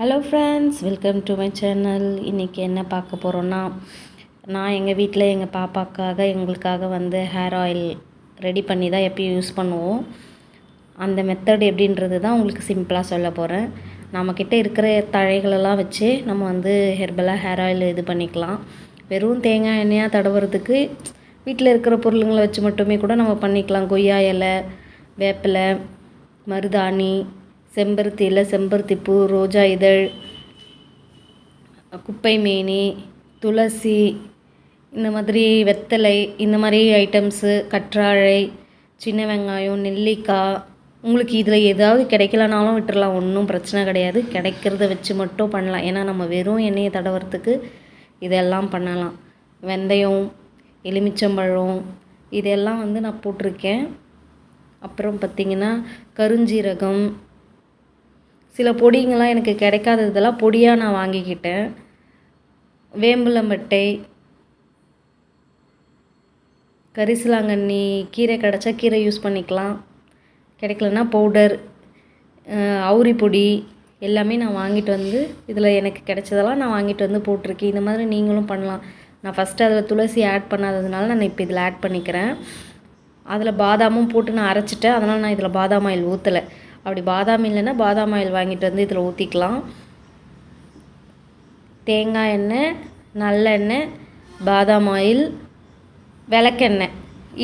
Hello friends welcome to my channel இன்றைக்கி என்ன பார்க்க போகிறோன்னா நான் எங்கள் வீட்டில் எங்கள் பாப்பாக்காக எங்களுக்காக வந்து ஹேர் ஆயில் ரெடி பண்ணி தான் எப்பயும் யூஸ் பண்ணுவோம். அந்த மெத்தட் எப்படின்றது தான் உங்களுக்கு சிம்பிளாக சொல்ல போகிறேன் நம்மக்கிட்ட இருக்கிற தழைகளெல்லாம் வச்சு நம்ம வந்து ஹெர்பலாக ஹேர் ஆயில் இது பண்ணிக்கலாம். வெறும் தேங்காய் எண்ணெயாக தடவுறதுக்கு வீட்டில் இருக்கிற பொருளுங்களை வச்சு மட்டுமே கூட நம்ம பண்ணிக்கலாம். கொய்யா இலை வேப்பிலை மருதாணி செம்பருத்தி இலை செம்பருத்தி பூ ரோஜா இதழ் குப்பை மேனி துளசி இந்த மாதிரி வெத்தலை இந்த மாதிரி ஐட்டம்ஸு கற்றாழை சின்ன வெங்காயம் நெல்லிக்காய். உங்களுக்கு இதில் ஏதாவது கிடைக்கலனாலும் விட்டுறலாம் ஒன்றும் பிரச்சனை கிடையாது. கிடைக்கிறத வச்சு மட்டும் பண்ணலாம். ஏன்னா நம்ம வெறும் எண்ணெயை தடவுறதுக்கு இதெல்லாம் பண்ணலாம். வெந்தயம் எலுமிச்சம்பழம் இதெல்லாம் வந்து நான் போட்டிருக்கேன். அப்புறம் பார்த்திங்கன்னா கருஞ்சீரகம் சில பொடிங்கள்லாம் எனக்கு கிடைக்காததெல்லாம் பொடியாக நான் வாங்கிக்கிட்டேன். வேம்புலம்பட்டை கரிசலாங்கண்ணி கீரை கிடச்சா கீரை யூஸ் பண்ணிக்கலாம். கிடைக்கலன்னா பவுடர் அவுரி பொடி எல்லாமே நான் வாங்கிட்டு வந்து இதில் எனக்கு கிடைச்சதெல்லாம் நான் வாங்கிட்டு வந்து போட்டிருக்கேன். இந்த மாதிரி நீங்களும் பண்ணலாம். நான் ஃபஸ்ட்டு அதில் துளசி ஆட் பண்ணாததுனால நான் இப்போ இதில் ஆட் பண்ணிக்கிறேன். அதில் பாதாமும் போட்டு நான் அரைச்சிட்டேன். அதனால் நான் இதில் பாதாம் ஆயில் ஊற்றலை அப்படி பாதாம் இல்லைன்னா பாதாம் ஆயில் வாங்கிட்டு வந்து இதில் ஊற்றிக்கலாம் தேங்காய் எண்ணெய் நல்லெண்ணெய் பாதாம் ஆயில் விளக்கெண்ணெய்.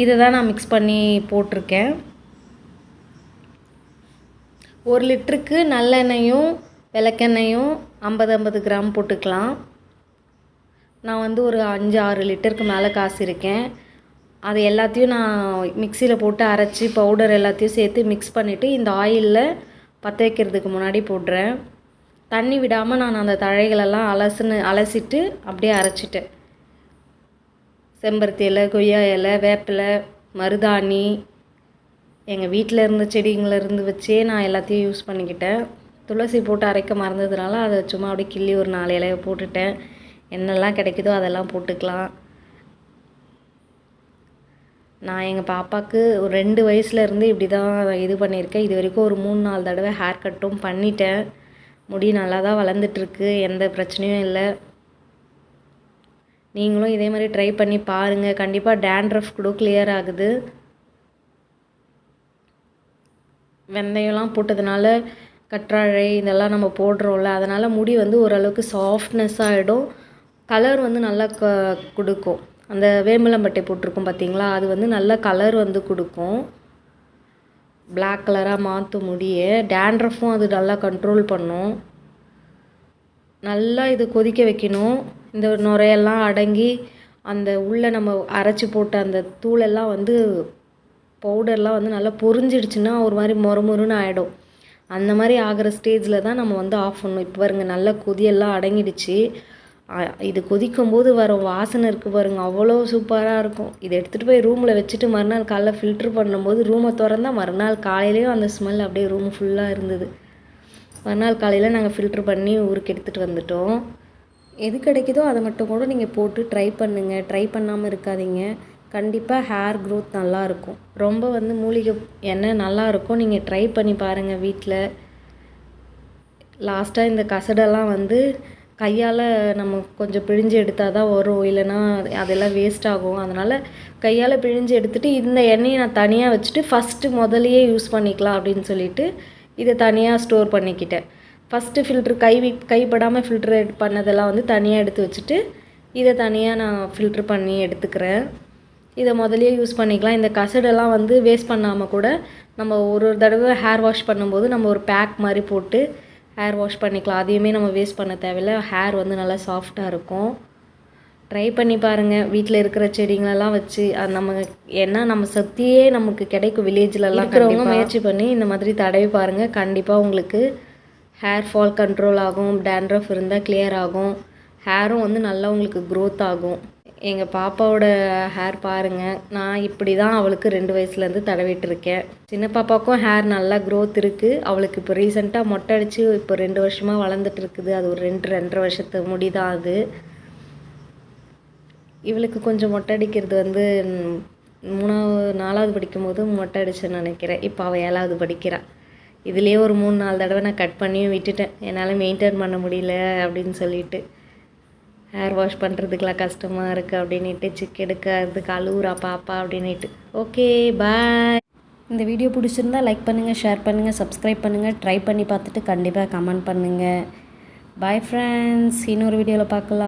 இதை தான் நான் மிக்ஸ் பண்ணி போட்டிருக்கேன். ஒரு லிட்டருக்கு நல்லெண்ணெயும் விளக்கெண்ணெயும் ஐம்பது ஐம்பது கிராம் போட்டுக்கலாம். நான் வந்து ஒரு அஞ்சு ஆறு லிட்டருக்கு மேலே காசு இருக்கேன் அது எல்லாத்தையும் நான் மிக்சியில் போட்டு அரைச்சி பவுடர் எல்லாத்தையும் சேர்த்து மிக்ஸ் பண்ணிவிட்டு இந்த ஆயிலில் பற்ற வைக்கிறதுக்கு முன்னாடி போடுறேன் தண்ணி விடாமல் நான் அந்த தழைகளெல்லாம் அலசுன்னு அலசிட்டு அப்படியே அரைச்சிட்டேன். செம்பருத்தி இலை கொய்யா இலை வேப்பிலை மருதாணி எங்கள் வீட்டில் இருந்த செடிங்களிருந்து வச்சே நான் எல்லாத்தையும் யூஸ் பண்ணிக்கிட்டேன். துளசி போட்டு அரைக்க மறந்ததுனால அதை சும்மா அப்படியே கிள்ளி ஒரு நாலு இலையை போட்டுட்டேன். என்னெல்லாம் கிடைக்குதோ அதெல்லாம் போட்டுக்கலாம். நான் எங்கள் பாப்பாவுக்கு ஒரு ரெண்டு வயசுலேருந்து இப்படி தான் இது பண்ணியிருக்கேன். இது வரைக்கும் ஒரு மூணு நாலு தடவை ஹேர் கட்டும் பண்ணிட்டேன். முடி நல்லா தான் வளர்ந்துட்டுருக்கு எந்த பிரச்சனையும் இல்லை. நீங்களும் இதே மாதிரி ட்ரை பண்ணி பாருங்கள் கண்டிப்பாக டேண்ட்ரஃப் கூட கிளியர் ஆகுது. வெந்தயம்லாம் போட்டதுனால கற்றாழை இதெல்லாம் நம்ம போடுறோம்ல அதனால் முடி வந்து ஓரளவுக்கு சாஃப்ட்னஸ் ஆகிடும் கலர் வந்து நல்லா க கொடுக்கும். அந்த வேம்பலம்பட்டை போட்டிருக்கோம் பார்த்தீங்களா? அது வந்து நல்ல கலர் வந்து கொடுக்கும். பிளாக் கலராக மாற்றும் முடிய டேண்ட்ரஃபும் அது நல்லா கண்ட்ரோல் பண்ணும். நல்லா இது கொதிக்க வைக்கணும். இந்த நுரையெல்லாம் அடங்கி அந்த உள்ளே நம்ம அரைச்சி போட்ட அந்த தூளெல்லாம் வந்து பவுடர்லாம் வந்து நல்லா பொறிஞ்சிடுச்சுன்னா ஒரு மாதிரி மொறு மொறுன்னு ஆகிடும் அந்த மாதிரி ஆகிற ஸ்டேஜில் தான் நம்ம வந்து ஆஃப் பண்ணணும். இப்போ பாருங்கள் நல்லா கொதியெல்லாம் அடங்கிடுச்சு. இது கொதிக்கும் போது வரும் வாசனை இருக்குது பாருங்க அவ்வளோ சூப்பராக இருக்கும். இதை எடுத்துகிட்டு போய் ரூமில் வச்சுட்டு மறுநாள் காலைல ஃபில்ட்ரு பண்ணும்போது ரூமை திறந்தா மறுநாள் காலையிலேயும் அந்த ஸ்மெல் அப்படியே ரூம் ஃபுல்லாக இருந்தது. மறுநாள் காலையில் நாங்கள் ஃபில்ட்ரு பண்ணி ஊருக்கு எடுத்துகிட்டு வந்துட்டோம். எது கிடைக்குதோ அதை மட்டும் கூட நீங்கள் போட்டு ட்ரை பண்ணுங்கள் ட்ரை பண்ணாமல் இருக்காதீங்க. கண்டிப்பாக ஹேர் க்ரோத் நல்லாயிருக்கும் ரொம்ப வந்து மூலிகை எண்ணெய் நல்லாயிருக்கும் நீங்கள் ட்ரை பண்ணி பாருங்கள் வீட்டில் லாஸ்ட்டாக இந்த கசடெல்லாம் வந்து கையால் நம்ம கொஞ்சம் பிழிஞ்சு எடுத்தால் தான் வரும். இல்லைன்னா அதெல்லாம் வேஸ்ட் ஆகும். அதனால் கையால் பிழிஞ்சு எடுத்துகிட்டு இந்த எண்ணெயை நான் தனியாக வச்சுட்டு ஃபஸ்ட்டு முதலையே யூஸ் பண்ணிக்கலாம் அப்படின்னு சொல்லிட்டு இதை தனியாக ஸ்டோர் பண்ணிக்கிட்டேன். ஃபஸ்ட்டு ஃபில்ட்ரு கை கைப்படாமல் ஃபில்ட்ரு பண்ணதெல்லாம் வந்து தனியாக எடுத்து வச்சுட்டு இதை தனியாக நான் ஃபில்ட்ரு பண்ணி எடுத்துக்கிறேன். இதை முதலையே யூஸ் பண்ணிக்கலாம். இந்த கசடெல்லாம் வந்து வேஸ்ட் பண்ணாமல் கூட நம்ம ஒரு ஒரு தடவை ஹேர் வாஷ் பண்ணும்போது நம்ம ஒரு பேக் மாதிரி போட்டு ஹேர் வாஷ் பண்ணிக்கலாம். அதையுமே நம்ம வேஸ்ட் பண்ண தேவையில்ல. ஹேர் வந்து நல்லா சாஃப்டாக இருக்கும். ட்ரை பண்ணி பாருங்கள் வீட்டில் இருக்கிற செடிங்களெல்லாம் வச்சு அது நம்ம ஏன்னா நம்ம சக்தியே நமக்கு கிடைக்கும். வில்லேஜ்லலாம் இருக்கிறவங்க முயற்சி பண்ணி இந்த மாதிரி தடவி பாருங்கள் கண்டிப்பாக உங்களுக்கு ஹேர் ஃபால் கண்ட்ரோல் ஆகும். டேண்ட்ரஃப் இருந்தால் கிளியர் ஆகும். ஹேரும் வந்து நல்லா உங்களுக்கு க்ரோத் ஆகும். எங்கள் பாப்பாவோட ஹேர் பாருங்கள் நான் இப்படி தான் அவளுக்கு ரெண்டு வயசுலேருந்து தடவிட்டுருக்கேன். சின்ன பாப்பாவுக்கும் ஹேர் நல்லா க்ரோத் இருக்குது அவளுக்கு இப்போ ரீசெண்டாக மொட்டை அடித்து இப்போ ரெண்டு வருஷமாக வளர்ந்துட்டு இருக்குது. அது ஒரு ரெண்டு ரெண்டரை வருஷத்து முடிதான் அது. இவளுக்கு கொஞ்சம் மொட்டை அடிக்கிறது வந்து மூணாவது நாலாவது படிக்கும்போது மொட்டை அடிச்சேன்னு நினைக்கிறேன். இப்போ அவள் ஏழாவது படிக்கிறாள் இதுலேயே ஒரு மூணு நாலு தடவை நான் கட் பண்ணியும் விட்டுட்டேன். என்னால் மெயின்டைன் பண்ண முடியல அப்படின்னு சொல்லிட்டு. ஹேர் வாஷ் பண்ணுறதுக்கெலாம் கஷ்டமாக இருக்குது அப்படின்ட்டு சிக் எடுக்கிறதுக்கு அழுவுறா பாப்பா அப்படின்ட்டு ஓகே பாய் இந்த வீடியோ பிடிச்சிருந்தா லைக் பண்ணுங்கள் ஷேர் பண்ணுங்கள் சப்ஸ்கிரைப் பண்ணுங்கள் ட்ரை பண்ணி பார்த்துட்டு கண்டிப்பாக கமெண்ட் பண்ணுங்கள் பாய் ஃப்ரெண்ட்ஸ் இன்னொரு வீடியோவில் பார்க்கலாம்.